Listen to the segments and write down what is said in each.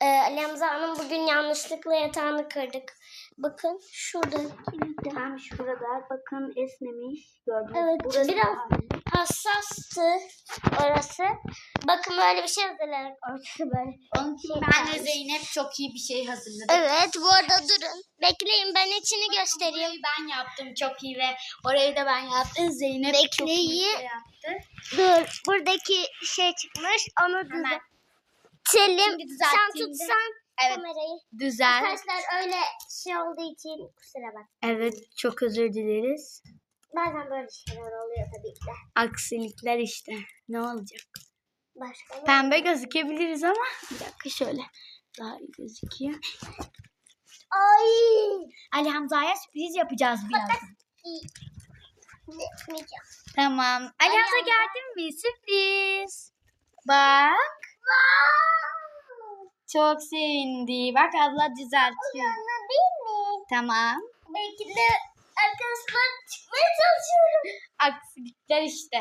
Ee, Ali Hamza Hanım bugün yanlışlıkla yatağını kırdık. Bakın şurada. Tam şurada bakın esnemiş. Gördünüz. Evet, Burası biraz hassastı orası. Bakın böyle bir şey hazırladık. Ortası böyle. Onun için ben de Zeynep çok iyi bir şey hazırladım. Evet bu arada durun. Bekleyin ben içini göstereyim. Burayı ben yaptım çok iyi ve orayı da ben yaptım. Zeynep çok iyi bir Bekleyin. şey yaptı. Dur buradaki şey çıkmış onu Hemen. Düzeltelim. Şimdi Sen düzelttiğimde- tutsan Evet kamerayı. düzel. Arkadaşlar öyle şey olduğu için kusura bak. Evet çok özür dileriz. Bazen böyle şeyler oluyor tabii ki de. Aksilikler işte. Ne olacak? Başka ne? Pembe gözükebiliriz ama bir dakika şöyle. Daha iyi gözüküyor. Ay. Ali Hamza'ya sürpriz yapacağız birazdan. Yapmayacağım. Tamam. Ali Hamza Hamza. geldin mi? Sürpriz. Bak. Çok sevindi. Bak abla düzeltiyor. Anne değil mi? Tamam. Belki de arkadaşlar çıkmaya çalışıyorum. Aksilikler işte.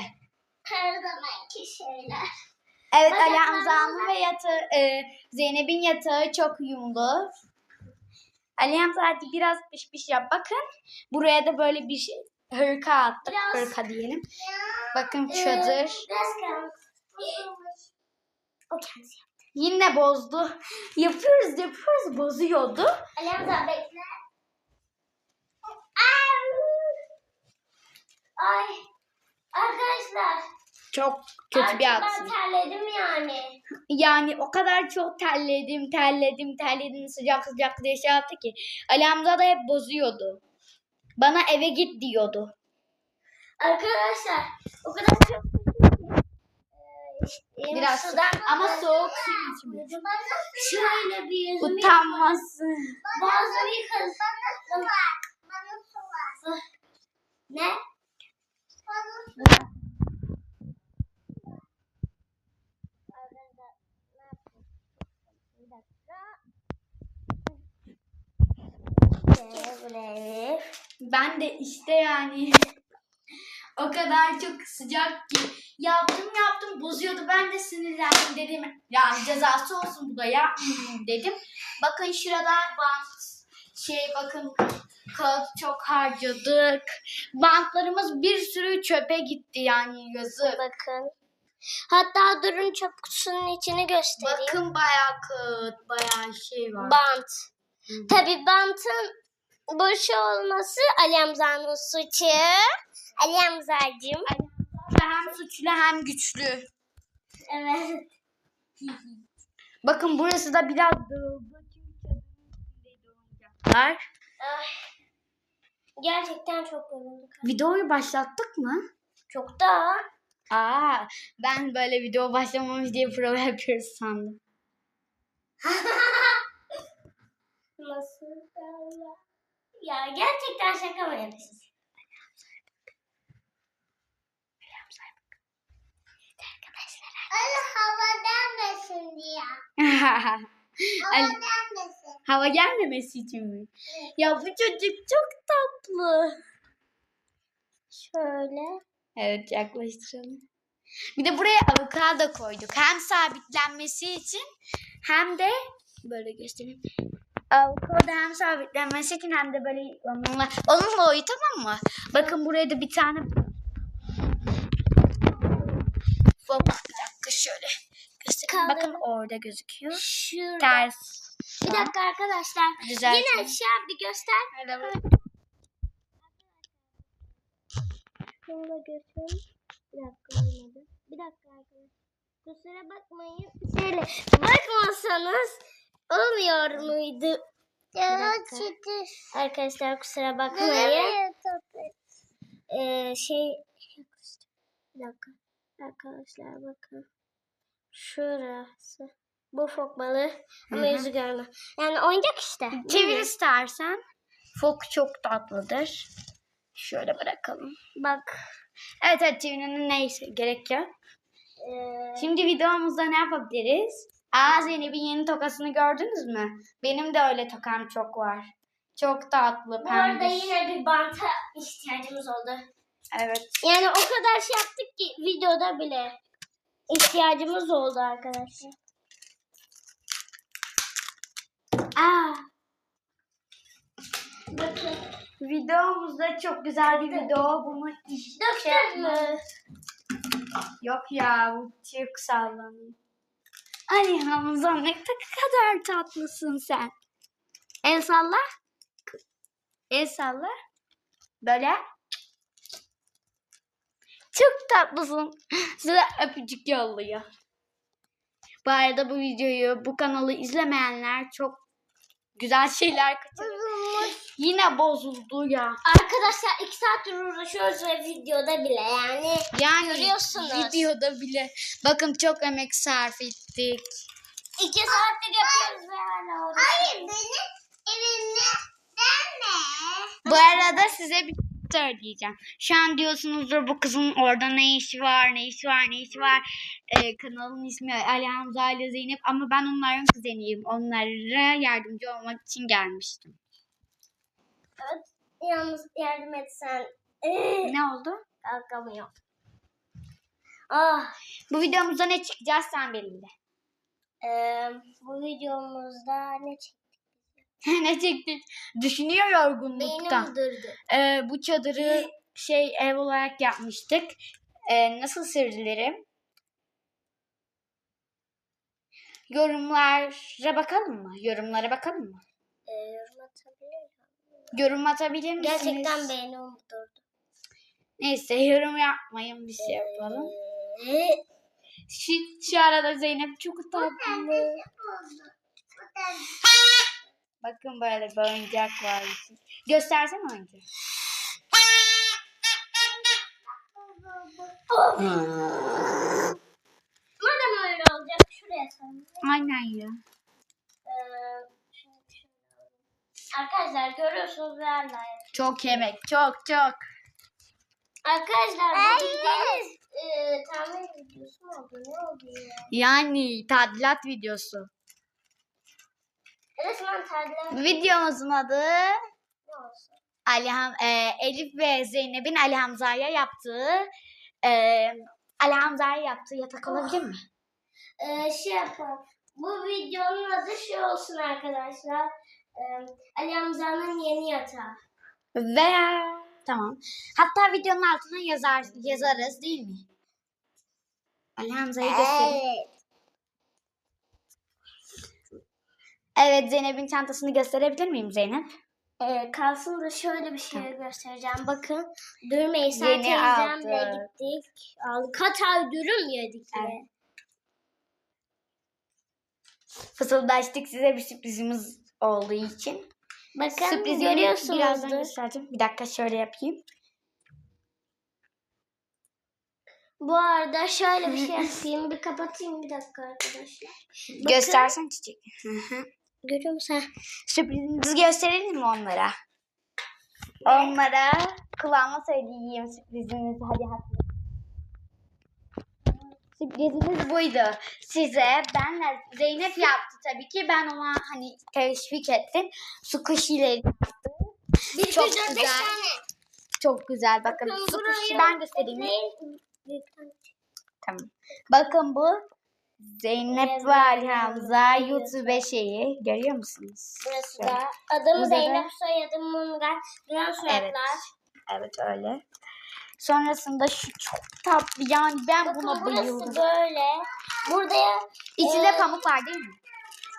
Her zamanki şeyler. Evet Bak, Ali Hamza'nın ve yatağı, e, Zeynep'in yatağı çok uyumlu. Ali Hamza hadi biraz piş piş yap. Bakın buraya da böyle bir şey, hırka attık. Biraz- Hırka diyelim. Bakın Ee, çadır. Biraz kalmış. O kendisi yaptı. Yine bozdu. Yapıyoruz yapıyoruz bozuyordu. Ali Hamza bekle. Ay. Arkadaşlar. Çok kötü bir artık aksilik. Ben terledim yani. Yani o kadar çok terledim, terledim, terledim sıcak sıcak diye şey yaptı ki. Ali Hamza da hep bozuyordu. Bana eve git diyordu. Arkadaşlar o kadar çok Ee, Biraz sudan ama soğuk su içmiş. Şöyle bir yüzümü Utanmasın. Boğazımı yıkadım. Bana su var. Ne? Buraya. Ben de işte yani o kadar çok sıcak ki yaptım yaptım bozuyordu. Ben de sinirlendim dedim. Yani cezası olsun bu da yapmayayım dedim. Bakın şurada bant şey bakın kağıt çok harcadık. Bantlarımız bir sürü çöpe gitti yani yazık. Bakın. Hatta durun çöp kutusunun içini göstereyim. Bakın bayağı kağıt, bayağı şey var. Bant. Tabi bantın boş olması Ali Hamza'nın suçu. Ali Hamza'cığım. hem suçlu hem güçlü. Evet. Bakın burası da biraz dağıldı. Çünkü çadırın içindeydi oyuncaklar. Ay. Gerçekten çok yorulduk. Videoyu başlattık mı? Çok da. Aa, ben böyle video başlamamış diye prova yapıyoruz sandım. Nasıl? Ya gerçekten şaka mı yapıyorsun? Ali hava denmesin diye. Ali, denmesin. hava gelmemesi için mi? Ya bu çocuk çok tatlı. Şöyle. Evet yaklaştıralım. Bir de buraya avokado koyduk. Hem sabitlenmesi için hem de böyle göstereyim. Avokado hem sabitlenmesi için hem de böyle onunla, onunla oyu tamam mı? Bakın buraya da bir tane Fok, bir dakika şöyle göstereyim. Kaldır. Bakın orada gözüküyor. Şurada. Ters. Bir dakika arkadaşlar. Düzeltme. Yine şey bir göster. Şunu da götürün. Bir dakika olmadı. Bir dakika arkadaşlar. Kusura bakmayın. Şöyle bakmasanız olmuyor muydu? Dakika. Arkadaşlar kusura bakmayın. Ee, şey bir dakika. Arkadaşlar bakın. Şurası. Bu fok balığı ama yüzü görme. Yani oyuncak işte. Çevir istersen. Fok çok tatlıdır. Şöyle bırakalım. Bak. Evet evet çevirinin neyse gerek yok. Ee, Şimdi videomuzda ne yapabiliriz? Aa Zeynep'in yeni tokasını gördünüz mü? Benim de öyle tokam çok var. Çok tatlı bu arada yine bir banta ihtiyacımız oldu. Evet. Yani o kadar şey yaptık ki videoda bile ihtiyacımız oldu arkadaşlar. Aa. Bakın. Videomuzda çok güzel bir video. Bunu işte şey. Yok ya bu çok sallanıyor. Ay Hamza ne kadar tatlısın sen. El salla. El salla. Böyle. Çok tatlısın. Size öpücük yolluyor. Bu arada bu videoyu, bu kanalı izlemeyenler çok güzel şeyler kaçırır. Yine bozuldu ya. Arkadaşlar iki saattir uğraşıyoruz ve videoda bile yani. Yani Görüyorsunuz. videoda bile bakın çok emek sarf ettik. iki saattir yapıyoruz ve hala uğraşıyoruz. Hayır benim evimde deme. Bu arada size bir söyleyeceğim. Şu an diyorsunuzdur bu kızın orada ne işi var, ne işi var, ne işi var. Ee, kanalın ismi Ali Hamza ile Zeynep ama ben onların kuzeniyim. Onlara yardımcı olmak için gelmiştim. Evet. Yalnız yardım etsen. Ne oldu? Kalkamıyorum. Ah. Bu videomuzda ne çıkacağız sen belirle. Eee bu videomuzda ne çıktı? ne çektik? Düşünüyor yorgunluktan. Beynim durdu. Ee, bu çadırı şey ev olarak yapmıştık. Ee, nasıl sığdırırım? Yorumlara bakalım mı? Yorumlara bakalım mı? Ee, yorum atabilir miyim? Yorum atabilir misiniz? Gerçekten beynim durdu. Neyse yorum yapmayın bir şey yapalım. Ee, Şu, şu arada Zeynep çok tatlı. Bakın böyle bir oyuncak var. Göstersene oyuncağı. Madem öyle olacak şuraya sarın. Aynen ya. Ee, şimdi. Arkadaşlar görüyorsunuz hala Çok yemek. Çok çok. Arkadaşlar bu bildiğiniz e, tamir videosu mu oldu? Ne oldu ya? Yani tadilat videosu. Resmen tadilat Videomuzun adı ne olsun? Ali Ham- e, Elif ve Zeynep'in Ali Hamza'ya yaptığı e, Ali Hamza'ya yaptığı yatak olabilir mi? Ee, şey yapalım. Bu videonun adı şey olsun arkadaşlar. Ee, Ali Hamza'nın yeni yatağı. Veya tamam. Hatta videonun altına yazar yazarız değil mi? Ali Hamza'yı göstereyim. Evet Zeynep'in çantasını gösterebilir miyim Zeynep? Ee, kalsın da şöyle bir şey göstereceğim. Bakın Dürmeysa Yeni teyzemle aldık. gittik. Aldık. Kaç ay dürüm yedik Evet. Fısıldaştık size bir sürprizimiz olduğu için. Bakın Sürprizimi görüyorsunuz. birazdan göstereceğim. Bir dakika şöyle yapayım. Bu arada şöyle bir şey yapayım. Bir kapatayım bir dakika arkadaşlar. Bakın. Göstersen çiçek. Hı hı. Görüyor musun? Sürprizimizi gösterelim mi onlara? Onlara kulağıma söyleyeyim sürprizimizi. Hadi hadi. Sürprizimiz buydu. Size benle Zeynep yaptı tabii ki. Ben ona hani teşvik ettim. Su kuşileri yaptı. Bir, Çok dört, beş güzel. tane. Çok güzel. Bakın Bakın su kuşu ben göstereyim. Tamam. Bakın bu Zeynep ve Ali. Hamza YouTube şeyi. Görüyor musunuz? Burası Şöyle. da. Adım Burada Zeynep, da- soyadım Mungar. Duran suratlar. Evet. Evet öyle. Sonrasında şu çok tatlı yani ben Bakın buna burası bayıldım. böyle. Burada İçinde Ee, pamuk var değil mi?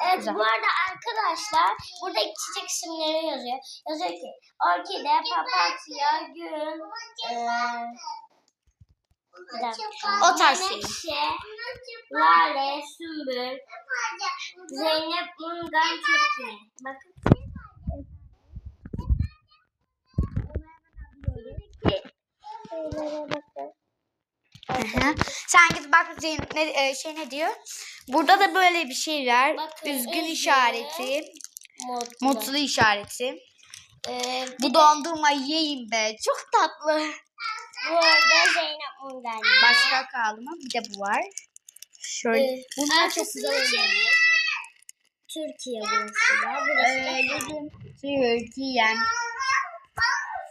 Evet Güzel. bu arada arkadaşlar burada çiçek isimleri yazıyor. Yazıyor ki orkide, papatya, gül, dakika. O tarz şey. Lale, sümbül, Zeynep, Mungan, Türkiye. Bakın. Şeylere bakın. Hı hı. Sen git bak Zeynep ne, e, şey ne diyor? Burada da böyle bir şey var. Bakın, Üzgün üzgün. işareti. Mutlu. Mutlu işareti. Eee, Bu dondurma yiyeyim be. Çok tatlı. bu arada Zeynep Mungan. Başka kaldı mı? Bir de bu var. Şöyle. Ee, Bunlar çok güzel çevir. Türkiye burası da. Burası da. Öyle Türkiye'm.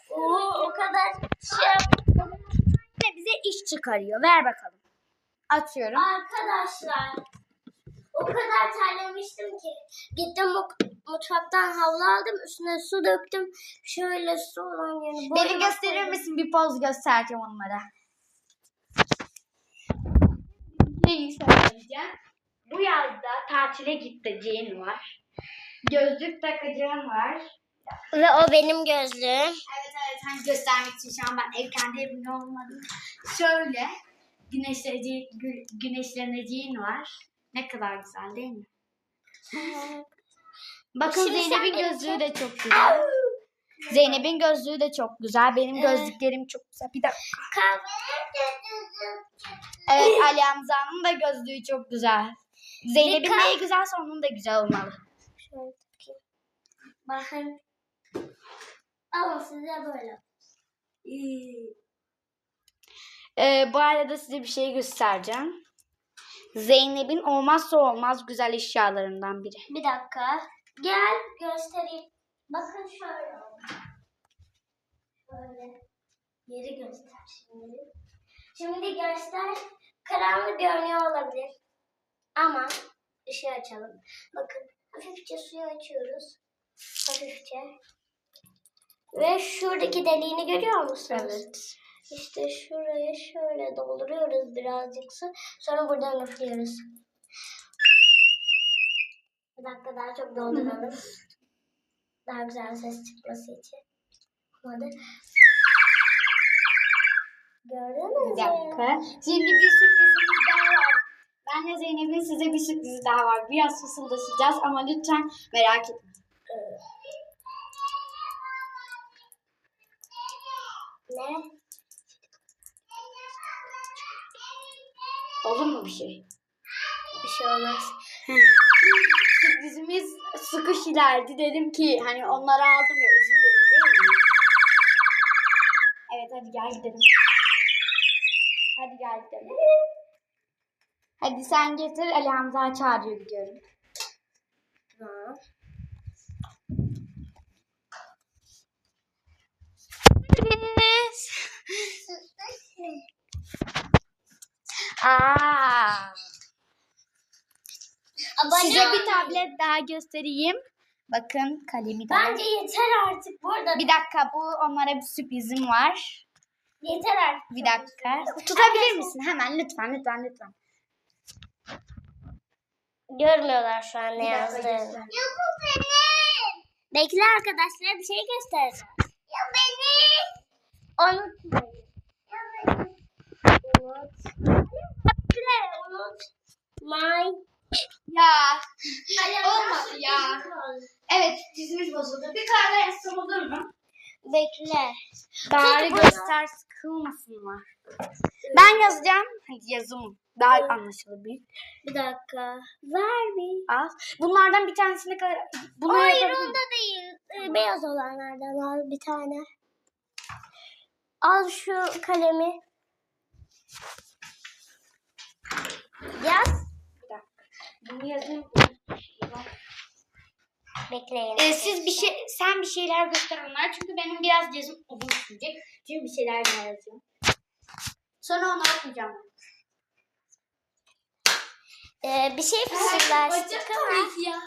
Oo, o kadar şey yap- Yine bize iş çıkarıyor. Ver bakalım. Atıyorum. Arkadaşlar O kadar terlemiştim ki. Gittim mut- mutfaktan havlu aldım. Üstüne su döktüm. Şöyle su olan yerini. Beni gösterir misin? Bir poz göstereceğim onlara. Neyi söyleyeceğim? Bu yazda tatile gideceğin var. Gözlük takacağın var. Ve o benim gözlüğüm. Evet evet hani göstermek için şu an ben ev kendi evimde olmadım. Şöyle güneşleneceğin, gü- güneşleneceğin var. Ne kadar güzel değil mi? Bakın Şimdi sen Zeynep'in benim gözlüğü de çok güzel. Zeynep'in gözlüğü de çok güzel. Benim gözlüklerim çok güzel. Bir dakika. Evet Ali Hamza'nın da gözlüğü çok güzel. Zeynep'in Dikkat. neyi güzelse onun da güzel olmalı. Şöyle. Bakın. Ama size böyle. Ee, bu arada size bir şey göstereceğim. Zeynep'in olmazsa olmaz güzel eşyalarından biri. Bir dakika. Gel göstereyim. Bakın şöyle. Böyle. Yeri göster şimdi. Şimdi göster. Karanlık görünüyor olabilir. Ama ışığı açalım. Bakın hafifçe suyu açıyoruz. Hafifçe. Ve şuradaki deliğini görüyor musunuz? İşte şuraya şöyle dolduruyoruz birazcık su. Sonra buradan üflüyoruz. Bir dakika daha çok dolduralım. Daha güzel ses çıkması için. Hadi. Gördünüz Bir mü? dakika. Şimdi bir sürprizimiz daha var. Ben de Zeynep'in size bir sürprizi daha var. Biraz fısıldaşacağız ama lütfen merak etmeyin. Ne? Olur mu bir şey? Bir şey olmaz. Sürprizimiz sıkış ilerdi. Dedim ki hani onları aldım ya özür dilerim değil mi? Evet hadi gel gidelim. Hadi gel gidelim. Hadi sen getir Ali Hamza çağırıyor gidiyorum. Aa. Abone Size bir tablet daha göstereyim. Bakın kalemi de var. Bence yeter artık burada. Bir dakika bu onlara bir sürprizim var. Yeter artık. Bir dakika. Tutabilir misin? Hemen lütfen lütfen lütfen. Görmüyorlar şu an ne yazdığını. Ya bu benim. Bekle arkadaşlar bir şey göstereceğim. Ya benim. Unutmayın. Ya benim. Unut. Bekle unut. My. Ya. Olmadı ya. Evet dizimiz bozuldu. Bir kahve yazsam olur mu? Bekle. Bari Tut göster sıkılmasınlar. Ben yazacağım. Hadi yazım. Daha anlaşılabilir. Bir dakika. Ver bir. Al. Bunlardan bir tanesini kadar... Bunu Hayır yapabilirim. onda değil. Ee, Beyaz olanlardan al bir tane. Al şu kalemi. Yaz. Bunu yazayım. Bekleyin. Ee, siz bir şey, sen bir şeyler göster onlara çünkü benim biraz yazım uzun sürecek. Çünkü bir şeyler daha yazıyorum. Sonra onu okuyacağım. Ee, bir şey fısıldaştık ama. ya.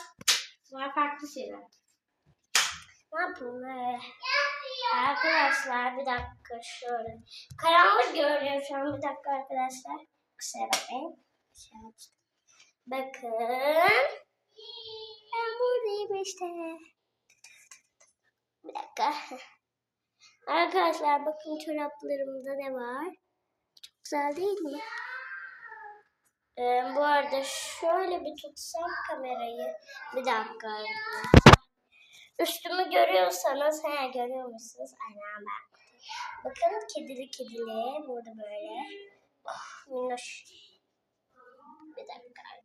Var farklı şeyler. Ne yapayım? Ee, Arkadaşlar bir dakika şöyle. Karanlık görünüyor şu an. Bir dakika arkadaşlar. Kusura bakmayın. Şey açtım. Bakın. Ben işte. Bir dakika. Arkadaşlar bakın çoraplarımda ne var. Çok güzel değil mi? Ee, bu arada şöyle bir tutsam kamerayı. Bir dakika. Üstümü görüyorsanız, he görüyor musunuz? Aynen ben. Bakın kedili kedili. Burada böyle. Oh, minnoş. Bir dakika.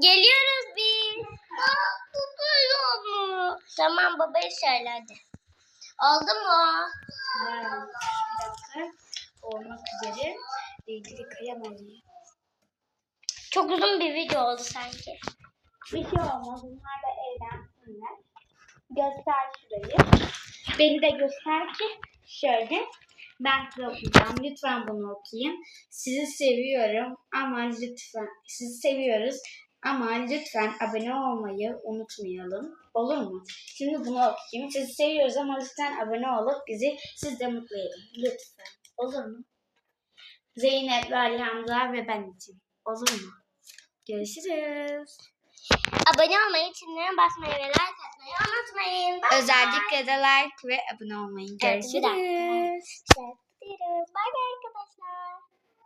Geliyoruz biz. Tutuyor mu? Tamam babayı söyle hadi. Oldu mu? Bir dakika. Olmak üzere. Kalem alayım. Çok uzun bir video oldu sanki. Bir şey olmaz. Bunlar da eğlensinler. Göster şurayı. Beni de göster ki şöyle. Ben de okuyacağım. Lütfen bunu okuyun. Sizi seviyorum ama lütfen sizi seviyoruz ama lütfen abone olmayı unutmayalım. Olur mu? Şimdi bunu okuyayım. Sizi seviyoruz ama lütfen abone olup bizi siz de mutlu edin. Lütfen. Olur mu? Zeynep ve Ali Hamza ve ben için. Olur mu? Görüşürüz. Abone olmayı, çinlere basmayı ve like atmayı unutmayın. Bye Özellikle de like ve abone olmayı. Görüşürüz. bye. Bay bay.